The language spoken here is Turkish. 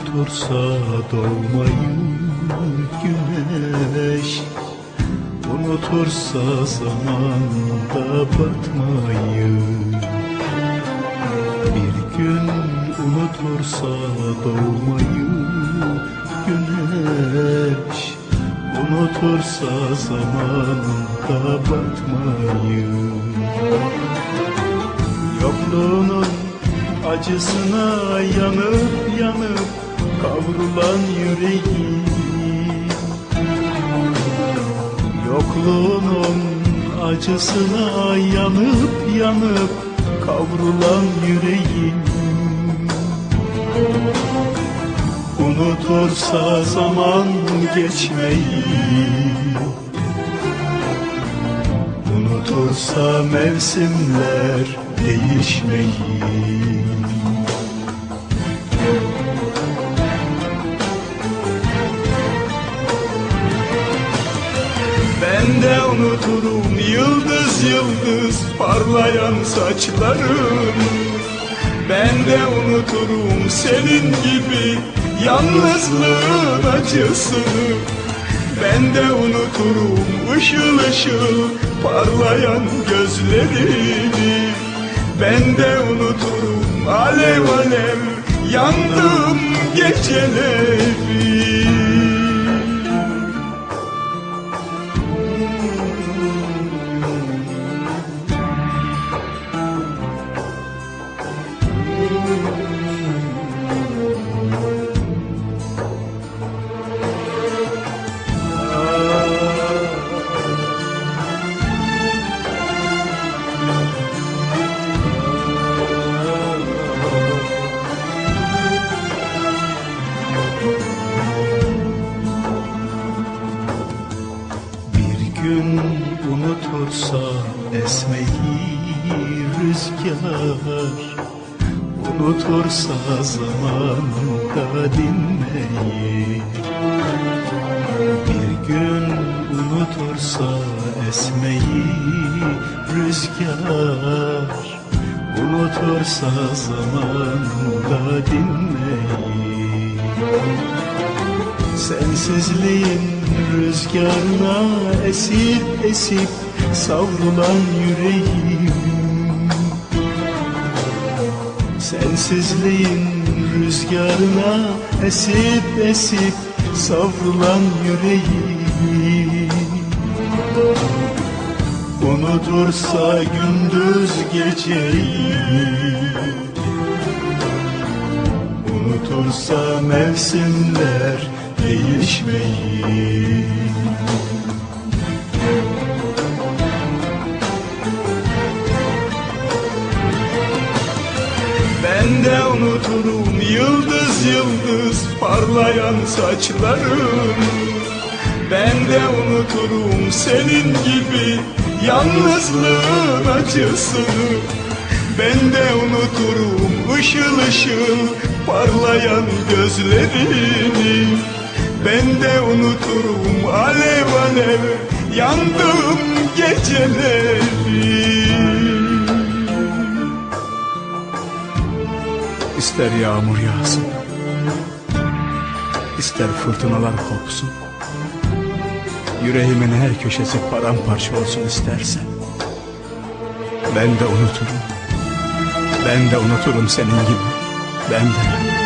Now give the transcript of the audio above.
unutursa doğmayı güneş Unutursa zamanda batmayı. Bir gün unutursa doğmayı güneş Unutursa zamanında batmayı. Yokluğunun acısına yanıp yanıp kavrulan yüreğim. Yokluğunun acısına yanıp yanıp kavrulan yüreğim. Unutursa zaman geçmeyi Unutursa mevsimler değişmeyi Ben de unuturum yıldız yıldız parlayan saçlarım. Ben de unuturum senin gibi yalnızlığın acısını Ben de unuturum ışıl ışıl parlayan gözlerini Ben de unuturum alev alev yandım geceleri gün unutursa esmeyi rüzgar Unutursa zamanında dinmeyi Bir gün unutursa esmeyi rüzgar. Unutursa zamanında dinmeyi Sensizliğin rüzgarına esip esip savrulan yüreğim Sensizliğin rüzgarına esip esip savrulan yüreğim. Unutursa gündüz geceyi Unutursa mevsimler değişmeyi Ben de unuturum yıldız yıldız parlayan saçlarım. Ben de unuturum senin gibi yalnızlığın acısını Ben de unuturum ışıl ışıl parlayan gözlerini. Ben de unuturum alev alev yandım geceleri İster yağmur yağsın ister fırtınalar kopsun Yüreğimin her köşesi paramparça olsun istersen Ben de unuturum Ben de unuturum senin gibi Ben de